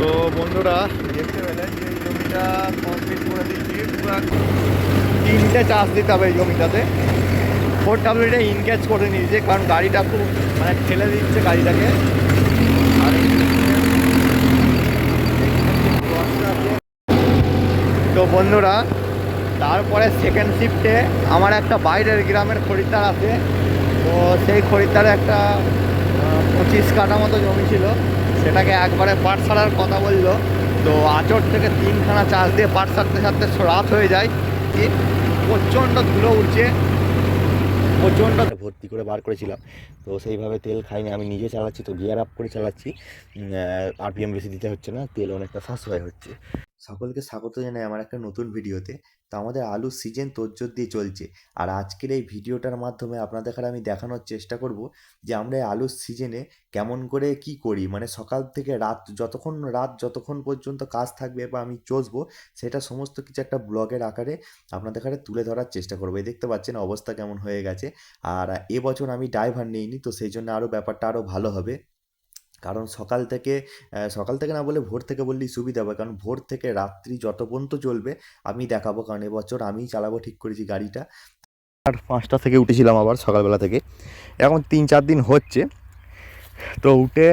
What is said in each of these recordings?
তো বন্ধুরা, দেখতে পেলেন যে জমিটা কমপ্লিট করে পুরো তিনটে চাষ দিতে হবে এই জমিটাতে। ফোর ডাব্লিউটা ইনক্যাচ করে নিয়েছে, কারণ গাড়িটা খুব মানে ঠেলে দিচ্ছে গাড়িটাকে। তো বন্ধুরা, তারপরে সেকেন্ড শিফটে আমার একটা বাইরের গ্রামের খরিদ্দার আছে। তো সেই খরিদ্দারে একটা পঁচিশ কাঠা মতো জমি ছিল। সেটাকে একবারে পাট ছাড়ার কথা বলল। তো আচর থেকে তিনখানা চাষ দিয়ে পাট ছাড়তে ছাড়তে রাত হয়ে যায়। কি প্রচণ্ড ধুলো উঠছে। প্রচণ্ড ভর্তি করে বার করেছিলাম। তো সেইভাবে তেল খাইনি আমি নিজে চালাচ্ছি তো গিয়ার আপ করে চালাচ্ছি। আরপিএম বেশি দিতে হচ্ছে না তেল অনেকটা সাশ্রয় হচ্ছে। সকলকে স্বাগত জানাই আমার একটা নতুন ভিডিওতে। তো আমাদের আলুর সিজন তোজ্জোর দিয়ে চলছে। আর আজকের এই ভিডিওটার মাধ্যমে আপনাদের আমি দেখানোর চেষ্টা করব যে আমরা এই আলুর সিজনে কেমন করে কি করি। মানে সকাল থেকে রাত যতক্ষণ রাত যতক্ষণ পর্যন্ত কাজ থাকবে বা আমি চষবো, সেটা সমস্ত কিছু একটা ব্লগের আকারে আপনাদের কাছে তুলে ধরার চেষ্টা করব। এই দেখতে পাচ্ছেন অবস্থা কেমন হয়ে গেছে। আর এবছর আমি ড্রাইভার নিইনি, তো সেই জন্য আরও ব্যাপারটা আরও ভালো হবে। কারণ সকাল থেকে সকাল থেকে না বলে ভোর থেকে বললেই সুবিধা হবে। কারণ ভোর থেকে রাত্রি যত পর্যন্ত চলবে, আমি দেখাবো কারণ এবছর আমিই চালাবো ঠিক করেছি গাড়িটা। আর পাঁচটা থেকে উঠেছিলাম আবার সকালবেলা থেকে। এখন তিন চার দিন হচ্ছে। তো উঠে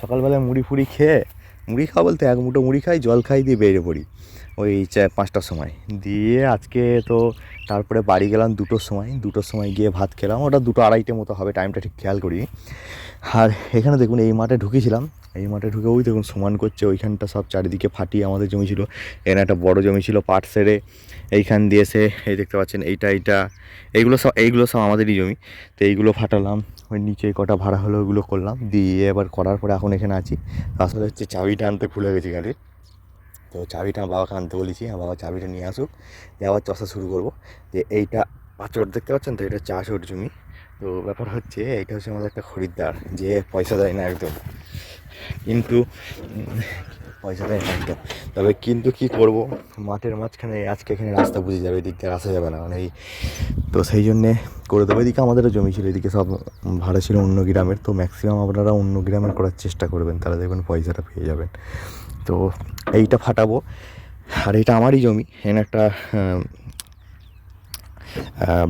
সকালবেলায় মুড়ি ফুড়ি খেয়ে, মুড়ি খাওয়া বলতে এক মুঠো মুড়ি খাই, জল খাই দিয়ে বেরিয়ে পড়ি। ওই পাঁচটার সময়। দিয়ে আজকে তো তারপরে বাড়ি গেলাম দুটোর সময়। দুটোর সময় গিয়ে ভাত খেলাম। ওটা দুটো আড়াইটে মতো হবে টাইমটা ঠিক খেয়াল করি। আর এখানে দেখুন, এই মাঠে ঢুকেছিলাম। এই মাঠে ঢুকে, ওই দেখুন সমান করছে। ওইখানটা সব চারিদিকে ফাটিয়ে আমাদের জমি ছিল। এখানে একটা বড় জমি ছিল পাট সেরে। এইখান দিয়ে সে এই দেখতে পাচ্ছেন, এইটা এইটা। এইগুলো সব এইগুলো সব আমাদেরই জমি। তো এইগুলো ফাটালাম। ওই নিচে কটা ভাড়া হলো ওগুলো করলাম। দিয়ে এবার করার পরে এখন এখানে আছি। আসলে হচ্ছে চাবিটা আনতে ভুলে গেছি গাড়ির তো চাবিটা আমার বাবাকে আনতে বলেছি, আমার বাবা চাবিটা নিয়ে আসুক। দিয়ে আবার চষা শুরু করব যে এইটা আচর দেখতে পাচ্ছেন তো? এটা চাষের জমি। তো ব্যাপার হচ্ছে এইটা হচ্ছে আমাদের একটা খরিদ্দার, যে পয়সা দেয় না একদম। কিন্তু, পয়সা দেয় না একদম। তবে কিন্তু কি করব? মাঠের মাঝখানে আজকে এখানে রাস্তা বুঝে যাবে, এদিক দিয়ে আসা যাবে না। মানে এই তো সেই জন্যে করে দেবো। এদিকে আমাদেরও জমি ছিল, এদিকে সব ভাড়া ছিল অন্য গ্রামের। তো ম্যাক্সিমাম আপনারা অন্য গ্রামের করার চেষ্টা করবেন তারা দেখবেন পয়সাটা পেয়ে যাবেন। তো এইটা ফাটাবো। আর এটা আমারই জমি। এখানে একটা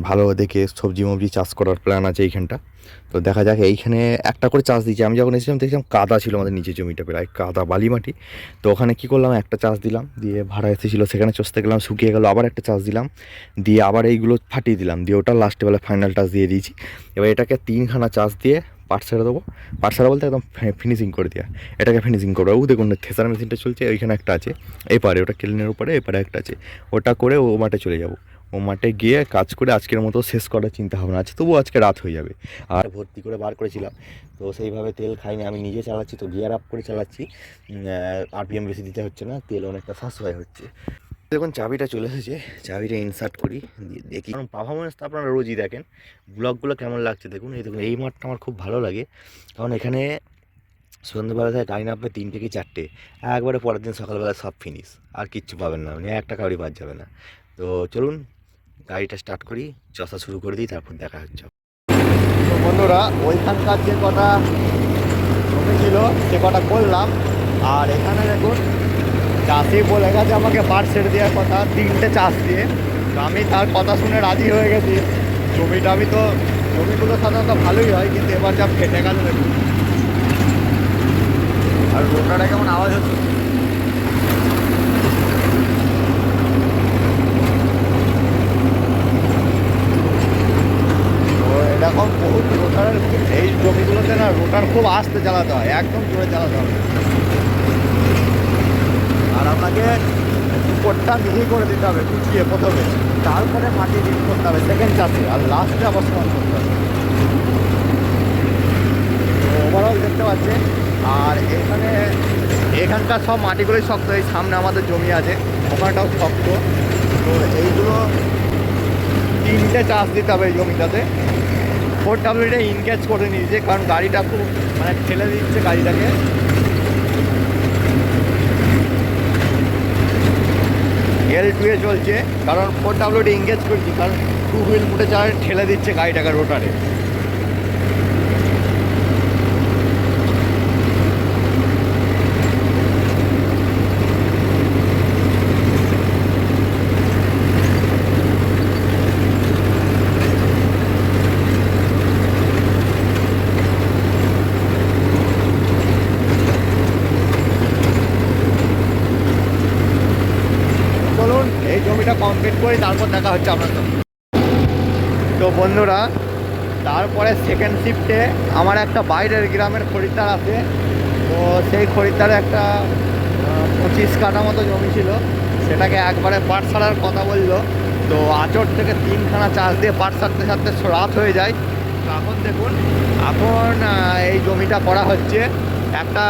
ভালো দেখে সবজি মবজি চাষ করার প্ল্যান আছে এইখানটা। তো দেখা যাক, এইখানে একটা করে চাষ দিচ্ছি আমি যখন এসেছিলাম, দেখছিলাম কাদা ছিল আমাদের নিচের জমিটা প্রায়, কাদা বালি মাটি। তো ওখানে কী করলাম, একটা চাষ দিলাম। দিয়ে ভাড়া এসেছিল সেখানে চষতে গেলাম, শুকিয়ে গেল, আবার একটা চাষ দিলাম। দিয়ে আবার এইগুলো ফাটিয়ে দিলাম। দিয়ে ওটা লাস্টে বেলা ফাইনাল টাচ দিয়ে দিয়েছি। এবার এটাকে তিনখানা চাষ দিয়ে পাট ছেড়ে দেবো। পাট ছেড়া বলতে একদম ফিনিশিং করে দেওয়া এটাকে ফিনিশিং করব। ও দেখুন, থেসার মেশিনটা চলছে, ওইখানে একটা আছে। এপারে, ওটা কেলিনের উপরে, এপারে একটা আছে। ওটা করে ও মাঠে চলে যাব। ও মাঠে গিয়ে কাজ করে আজকের মতো শেষ করার চিন্তা ভাবনা আছে। তবুও আজকে রাত হয়ে যাবে। আর ভর্তি করে বার করেছিলাম। তো সেইভাবে তেল খাইনি, আমি নিজে চালাচ্ছি, তো গিয়ার আপ করে চালাচ্ছি। আরপিএম বেশি দিতে হচ্ছে না, তেল অনেকটা সাশ্রয় হচ্ছে। দেখুন, চাবিটা চলে এসেছে। চাবিটা ইনসার্ট করি দেখি। কারণ পারফরমেন্স তো আপনারা রোজই দেখেন। ব্লগগুলো কেমন লাগছে দেখুন। এই দেখুন, এই মাঠটা আমার খুব ভালো লাগে। কারণ এখানে সন্ধ্যেবেলা থেকে গাড়ি নামবে তিনটে কি চারটে। একবারে পরের দিন সকালবেলা সব ফিনিশ আর কিচ্ছু পাবেন না। মানে একটা কাউরি বাদ যাবে না। তো চলুন, গাড়িটা স্টার্ট করি। চষা শুরু করে দিই, তারপর দেখা হচ্ছে। তো বন্ধুরা, ওইখানকার যে কটা ছিল, সে কটা করলাম আর এখানে দেখুন চাষি বলে গেছে আমাকে পাট ছেড়ে দেওয়ার কথা, তিনটে চাষ দিয়ে। তো আমি তার কথা শুনে রাজি হয়ে গেছি। জমিটা আমি তো জমিগুলো সাধারণত ভালোই হয়, কিন্তু এবার যা ফেটে গেল আর রোটাটা কেমন আওয়াজ হচ্ছে? এরকম বহুত রোটারের এই জমিগুলোতে না রোটার খুব আস্তে চালাতে হয়, একদম জোরে চালাতে হবে আপনাকে উপরটা মিহি করে দিতে হবে কুচিয়ে প্রথমে। তারপরে মাটি মিহি করতে হবে সেকেন্ড চাষে আর লাস্টে আবার সমান করতে হবে। ওভারঅল দেখতে পাচ্ছেন, আর এখানে, এখানকার সব মাটিগুলোই শক্ত, এই সামনে আমাদের জমি আছে, ওখানটাও শক্ত। তো এইগুলো তিনটে চাষ দিতে হবে এই জমিটাতে। ফোর ডাব্লিউটা ইনক্যাচ করে নিয়েছে, কারণ গাড়িটা খুব মানে ঠেলে দিচ্ছে গাড়িটাকে। এল টুয়ে চলছে, কারণ ফোর ডাব্লিউটা এঙ্গেজ করছি, কারণ টু হুইল ফুটে চালায়, ঠেলে দিচ্ছে গাড়িটাকে রোটারে কমপ্লিট করি তারপর দেখা হচ্ছে আপনার সঙ্গে তো বন্ধুরা, তারপরে সেকেন্ড শিফটে আমার একটা বাইরের গ্রামের খরিদ্দার আছে। তো সেই খরিদ্দারে একটা পঁচিশ কাটা মতো জমি ছিল। সেটাকে একবারে পাট ছাড়ার কথা বলল। তো আচর থেকে তিনখানা চাষ দিয়ে পাট ছাড়তে ছাড়তে রাত হয়ে যায়। তো এখন দেখুন, এখন এই জমিটা করা হচ্ছে। একটা,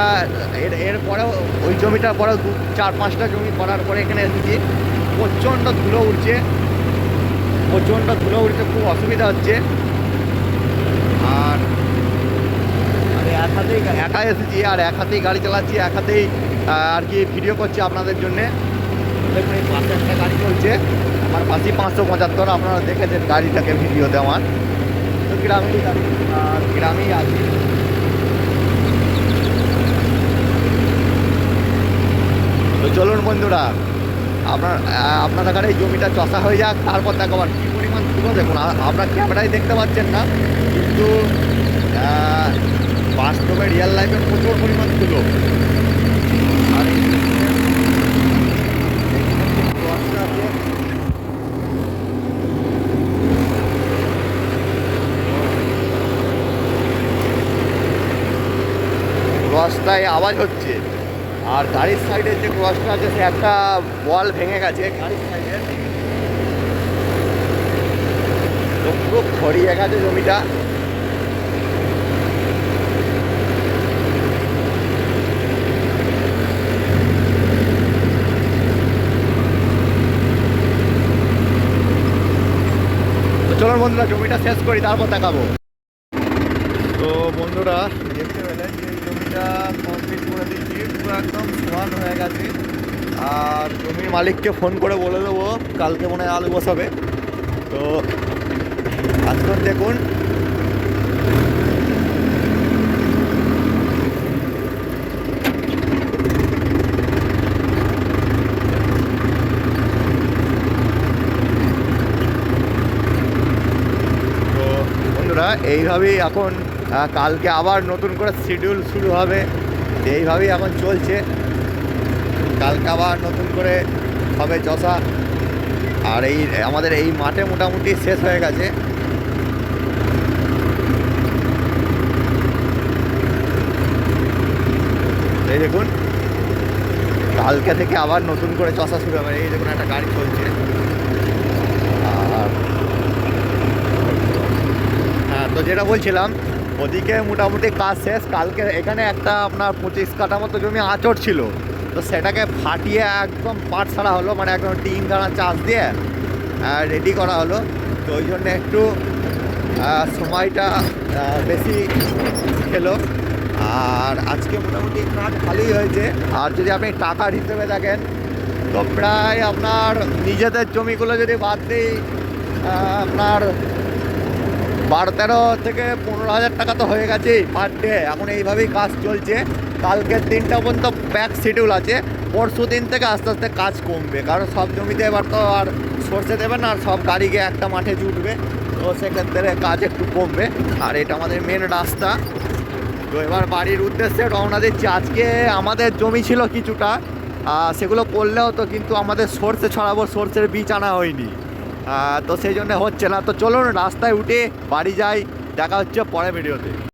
এর, এরপরেও ওই জমিটার পরেও দু, চার পাঁচটা জমি করার পরে এখানে এসেছি। প্রচণ্ড ধুলো উঠছে প্রচণ্ড ধুলো উঠতে খুব অসুবিধা হচ্ছে। আর এক হাতেই একা এসেছি আর এক হাতেই গাড়ি চালাচ্ছি এক হাতেই আর কি ভিডিও করছি আপনাদের জন্যে। দেখুন এই পাশে একটা গাড়ি চলছে। আমার পাশেই পাঁচশো পঁচাত্তর আপনারা দেখেছেন গাড়িটাকে ভিডিওতে আমার। তো আর গ্রামেই আছি। তো চলুন বন্ধুরা আপনার আপনার এখানে জমিটা চষা হয়ে যাক তারপর দেখাবার কী পরিমাণ ধুলো দেখুন আপনার ক্যামেরায় দেখতে পাচ্ছেন না কিন্তু বাস্তবে রিয়েল লাইফে প্রচুর পরিমাণ আছে, রাস্তায় আওয়াজ হচ্ছে। আর গাড়ির সাইডে যে ক্রসটা আছে, সে একটা ওয়াল ভেঙে গেছে। গাড়ির সাইডে। পুরো ছড়িয়ে গেছে জমিটা। চলুন বন্ধুরা, জমিটা শেষ করি, তারপর দেখাবো। তো বন্ধুরা, দেখতে পেলেন যে জমিটা কমপ্লিট করে দিচ্ছি। পুরো একদম সমান হয়ে গেছে। আর জমির মালিককে ফোন করে বলে দেবো, কালকে মনে হয় আলু বসাবে। তো আজকে দেখুন। বন্ধুরা, এইভাবেই এখন কালকে আবার নতুন করে শিডিউল শুরু হবে। এইভাবেই এখন চলছে। কালকে আবার নতুন করে হবে চষা আর এই, আমাদের এই মাঠে মোটামুটি শেষ হয়ে গেছে। এই দেখুন, কালকে থেকে আবার নতুন করে চষা শুরু হবে। এই দেখুন, একটা গাড়ি চলছে। আর হ্যাঁ তো যেটা বলছিলাম ওদিকে মোটামুটি কাজ শেষ। কালকে এখানে একটা আপনার পঁচিশ কাঠা মতো জমি আঁচড় ছিল। তো সেটাকে ফাটিয়ে একদম পাট ছাড়া হলো মানে একদম টিন গাড়া চাষ দিয়ে রেডি করা হলো। তো ওই জন্য একটু সময়টা বেশি খেলো। আর আজকে মোটামুটি কাজ ভালোই হয়েছে। আর যদি আপনি টাকার হিসেবে দেখেন, তো প্রায় আপনার নিজেদের জমিগুলো যদি বাদ দিই আপনার বারো তেরো থেকে পনেরো হাজার টাকা তো হয়ে গেছেই পার ডে এখন এইভাবেই কাজ চলছে। কালকের দিনটা পর্যন্ত প্যাক শিডিউল আছে। পরশু দিন থেকে আস্তে আস্তে কাজ কমবে। কারণ সব জমিতে এবার তো আর সরষে দেবে না, আর সব গাড়ি গিয়ে একটা মাঠে জুটবে। তো সেক্ষেত্রে কাজ একটু কমবে। আর এটা আমাদের মেন রাস্তা। তো এবার বাড়ির উদ্দেশ্যে রওনা দিচ্ছি। আজকে আমাদের জমি ছিল কিছুটা। সেগুলো করলেও তো কিন্তু আমাদের সর্ষে ছড়াবো। সর্ষের বীজ আনা হয়নি। তো সেই জন্য হচ্ছে না। তো চলুন, রাস্তায় উঠে বাড়ি যাই। দেখা হচ্ছে পরে ভিডিওতে।